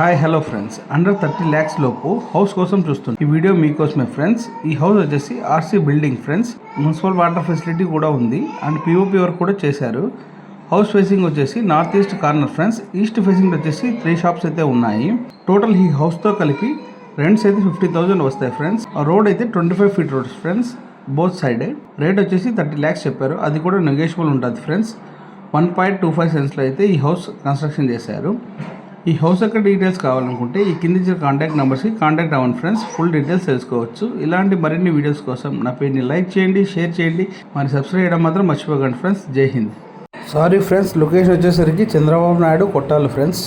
Hi hello friends under thirty lakhs లోపు house కోసం చూస్తుంది ఈ వీడియో మీకోసమే ఫ్రెండ్స్ ఈ హౌస్ వచ్చేసి RC building friends municipal water facility కూడా ఉంది. అండ్ పిఓపి వర్క్ కూడా చేశారు. హౌస్ ఫేసింగ్ వచ్చేసి north east corner friends east facing వచ్చేసి త్రీ షాప్స్ అయితే ఉన్నాయి. టోటల్ ఈ హౌస్తో కలిపి రెంట్స్ అయితే ఫిఫ్టీ థౌసండ్ వస్తాయి ఫ్రెండ్స్ రోడ్ అయితే twenty five feet roads friends both side rate వచ్చేసి థర్టీ ల్యాక్స్ చెప్పారు. అది కూడా నెగోషియబుల్ ఉంటుంది friends one point two five సెన్స్లో అయితే ఈ హౌస్ కన్స్ట్రక్షన్ చేశారు. ఈ హౌస్ యొక్క డీటెయిల్స్ కావాలనుకుంటే ఈ కింది ఇచ్చిన కాంటాక్ట్ నెంబర్స్కి కాంటాక్ట్ అవ్వండి ఫ్రెండ్స్ ఫుల్ డీటెయిల్స్ తెలుసుకోవచ్చు. ఇలాంటి మరిన్ని వీడియోస్ కోసం నా పేజ్ని లైక్ చేయండి షేర్ చేయండి. మరి సబ్స్క్రైబ్ చేయడం మాత్రం మర్చిపోకండి ఫ్రెండ్స్ జై హింద్. సారీ ఫ్రెండ్స్ లొకేషన్ వచ్చేసరికి చంద్రబాబు నాయుడు కొట్టాలి ఫ్రెండ్స్